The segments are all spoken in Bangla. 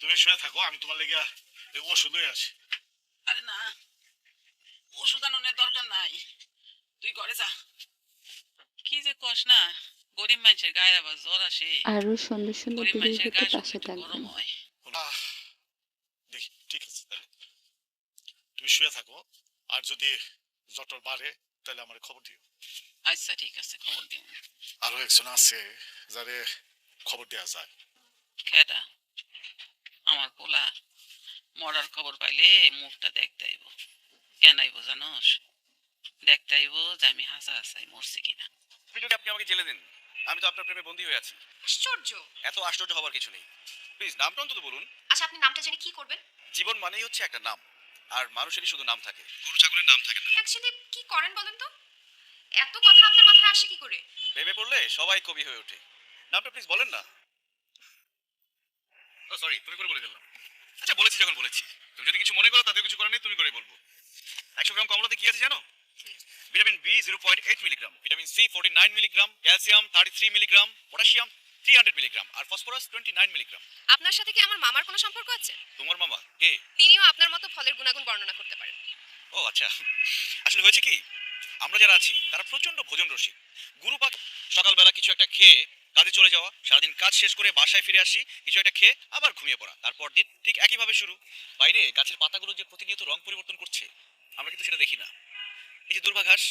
তুমি শুয়ে থাকো আমি তোমার লেগে এই ওষুধ হয়ে আসি আরে না ওষুধ আননের দরকার নাই। তুই ঘরে যা। কি যে কস না গরিব মানুষের গায়ে আবার জ্বর আসে। আরও সুন্দর সুন্দর গরিব মানুষের গায়ে পাশে গরম হয়। দেখি ঠিক আছে তুমি শুয়ে থাকো আর যদি জটর বাড়ে তাহলে আমার খবর দিও। আচ্ছা ঠিক আছে খবর দিন আরও একজন আছে যারে খবর দেওয়া যায়। খেটা আমার পোলা মরার খবর পাইলে মুখটা দেখতে আইব। কেন আইব জানোস? দেখতে আইব যে আমি হাসা হাসাই মরছি কিনা। ভিডিওটি আপনি আমাকে জেলে দিন আমি তো আপনার প্রেমে বন্দী হয়ে আছি। আশ্চর্য! এত আশ্চর্য হবার কিছু নেই। প্লিজ নামটা অন্তত বলুন। আচ্ছা আপনি নামটা জেনে কি করবেন? জীবন মানেই হচ্ছে একটা নাম আর মানুষেরই শুধু নাম থাকে। গরু ছাগলের নাম থাকে না। অ্যাকচুয়ালি কি করেন বলেন তো? এত কথা আপনার মাথায় আসে কি করে? প্রেমে পড়লে সবাই কবি হয়ে ওঠে। নামটা প্লিজ বলেন না। ও সরি তুমি করে বলে ফেললাম। আচ্ছা বলেছি যখন বলেছি। তুমি যদি কিছু মনে করো তাদের কিছু করার নেই তুমি করে বলব। একশো গ্রাম কমলাতে কি আছে জানো? Vitamin B zero point eight milligram vitamin C forty nine milligram calcium thirty three milligram potassium three hundred milligram আর ফসফরাস টোয়েন্টি নাইন মিলিগ্রাম আপনার সাথে কি আমার মামার কোনো সম্পর্ক আছে? তোমার মামা? কে? তিনিও আপনার মতো ফলের গুণাগুণ বর্ণনা করতে পারেন। ও আচ্ছা। আসলে হয়েছে কি? আমরা যারা আছি তারা প্রচণ্ড ভোজন রসিক গুরু পাক সকালবেলা কিছু একটা খেয়ে কাজে চলে যাওয়া, সারাদিন কাজ শেষ করে বাসায় ফিরে আসি, কিছু একটা খেয়ে আবার ঘুমিয়ে পড়া। তারপর দিন ঠিক একইভাবে শুরু। বাইরে গাছের পাতাগুলো যে প্রতিনিয়ত রং পরিবর্তন করছে, আমরা কিন্তু সেটা দেখি না। এই যে দুর্ভাঘাস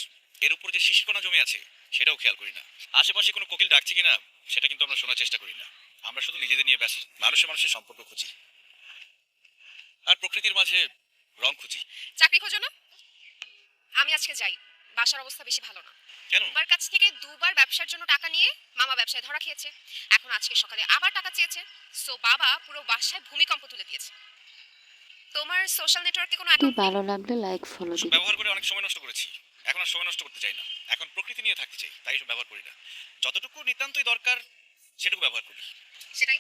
এর উপর যে শিশিরকণা জমে আছে, সেটাও খেয়াল করি না। আশেপাশে কোনো কোকিল ডাকছে কিনা, সেটা কিন্তু আমরা শোনার চেষ্টা করি না। আমরা শুধু নিজেদের নিয়ে ব্যস্ত, মানুষের মানুষের সম্পর্ক খুঁজি। আর প্রকৃতির মাঝে রং খুঁজি। চাকরি খোঁজো না। আমি আজকে যাই, বাসার অবস্থা বেশি ভালো না। কেন? বাবার কাছ থেকে দুবার ব্যবসার জন্য টাকা নিয়ে মামা ব্যবসায় ধরা খেয়েছে। এখন আজকে সকালে আবার টাকা চেয়েছে। সো বাবা পুরো বাসায় ভূমিকম্প তুলে দিয়েছে। তোমার সোশ্যাল নেটওয়ার্কে কোনো অ্যাকাউন্ট ভালো লাগলে লাইক ফলো দিবেন ব্যবহার করে অনেক সময় নষ্ট করেছি। এখন আর সময় নষ্ট করতে চাই না। এখন প্রকৃতি নিয়ে থাকতে চাই তাই এসব ব্যবহার করি না। যতটুকু নিতান্তই দরকার সেটুকু ব্যবহার করি। সেটাই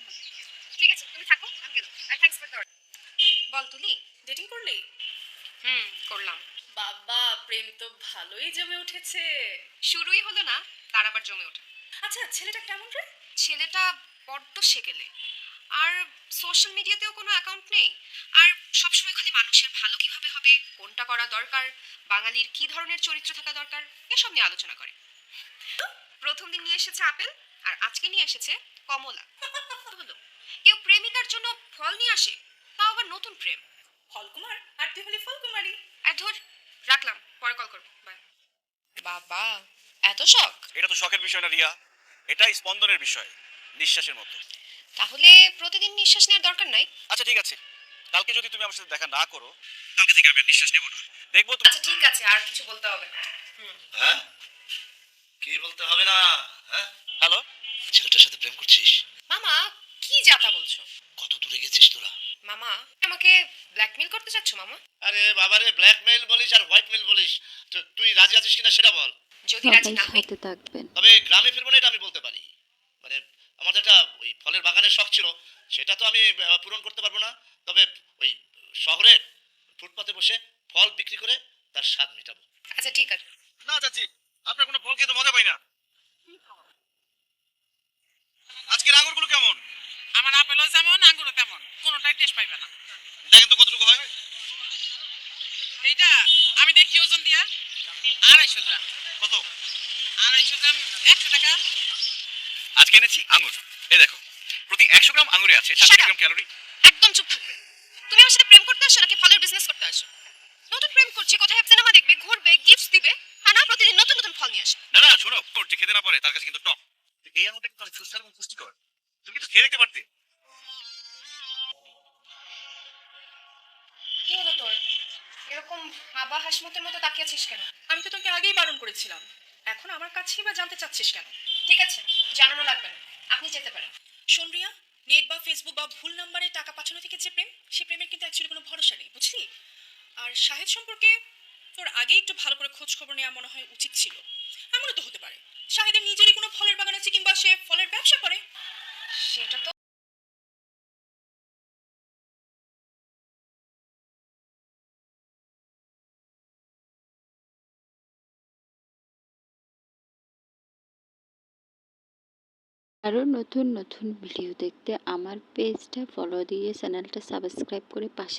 ঠিক আছে তুমি থাকো আমি গেলাম। আর thanks for the ball Tuli dating করলি? হুম করলাম। বাবা প্রেম তো ভালোই জমে উঠেছে। শুরুই হলো না তার আবার জমে ওঠে। আচ্ছা ছেলেটা কেমন রে? ছেলেটা বড্ড সেকেলে। আর সোশ্যাল মিডিয়াতেও কোনো অ্যাকাউন্ট নেই? আর সবসময় খালি মানুষের ভালো কীভাবে হবে কোনটা করা দরকার বাঙালির কি ধরনের চরিত্র থাকা দরকার এসব নিয়ে আলোচনা করে। প্রথম দিন নিয়ে এসেছে আপেল আর আজকে নিয়ে এসেছে কমলা। হলো? কেউ প্রেমিকার জন্য ফল নিয়ে আসে? তাও আবার নতুন প্রেম? ফলকুমার? আর তুই হলি ফলকুমারি। আর ধর রাখলাম পরে কল করব বাই বাবা এত শখ? এটা তো শখের বিষয় না রিয়া। এটাই স্পন্দনের বিষয় নিঃশ্বাসের মতো তাহলে প্রতিদিন নিঃশ্বাস নেওয়ার দরকার নাই? আচ্ছা ঠিক আছে। কালকে যদি তুমি আমার সাথে দেখা না করো কালকে থেকে আমি আর নিঃশ্বাস নেব না। দেখব তুমি আচ্ছা ঠিক আছে আর কিছু বলতে হবে না। হ্যাঁ? কি বলতে হবে না? হ্যাঁ? হ্যালো ছেলেটার সাথে প্রেম করছিস? মামা কি যাতা বলছো? কত দূরে গেছিস তোরা? মামা আমাকে ব্ল্যাকমেল করতে চাচ্ছ মামা? আরে বাবারে ব্ল্যাকমেল বলিস আর হোয়াইটমেল বলিস। তুই রাজি আছিস কিনা সেটা বল। যদি রাজি না হই সাথে থাকবেন। তবে গ্রামে ফিরবো না এটা আমি বলতে পারি। মানে আমাদের একটা ওই ফলের বাগানের শখ ছিল সেটা তো আমি পূরণ করতে পারব না। তবে ওই শহরে ফুটপাতে বসে ফল বিক্রি করে তার স্বাদ মেটাবো। আচ্ছা ঠিক আছে। না চাচি আপনার কোনো ফল খেয়ে তো মজা পাই না। আজকের আঙুরগুলো কেমন? আমার আপেলও যেমন আঙ্গুরও তেমন কোনোটাই টেস্ট পাইবে না। দেখেন তো কতটুকু হয় এইটা আমি দেখি ওজন দিয়া। আড়াইশো গ্রাম। কত? আড়াইশো গ্রাম একশো টাকা। আজকে এনেছি আঙুর এই দেখো প্রতি একশো গ্রাম আঙুরে আছে সাতশো গ্রাম ক্যালোরি একদম চুপ থাকবে। তুমি আমার সাথে প্রেম করতে আসো নাকি ফলের বিজনেস করতে আসো? নতুন প্রেম করছি কোথায় সিনেমা দেখবে ঘুরবে গিফট দিবে না প্রতিদিন নতুন নতুন ফল নিয়ে আসে না না শোনো যে খেতে না পারে তার কাছে কিন্তু টক। এই আঙুরটা কিন্তু অনেক সুস্বাদু এবং পুষ্টিকর। খেয়ে দেখতে পারতে? কি হলো তোর? এরকম হাবা হাসমতের মতো তাকিয়ে আছিস কেন? আমি তো তোকে আগেই বারণ করেছিলাম। এখন আমার কাছেই বা জানতে চাচ্ছিস কেন? ঠিক আছে, জানানো লাগবে না। আপনি যেতে পারেন। শোন নেট বা ফেসবুক বা ভুল নাম্বারে টাকা পাঠানো থেকে যে প্রেম, সে প্রেমের কিন্তু অ্যাকচুয়ালি কোনো ভরসা নেই, বুঝলি? আর শাহেদ সম্পর্কে তোর আগে একটু ভালো করে খোঁজ খবর নেওয়া মনে হয় উচিত ছিল। এমনও তো হতে পারে। শাহেদের নিজেরই কোনো ফলের বাগান আছে কিংবা সে ফলের ব্যবসা করে। সেটা তো আরও নতুন নতুন ভিডিও দেখতে আমার পেজটা ফলো দিয়ে চ্যানেলটা সাবস্ক্রাইব করে পাশে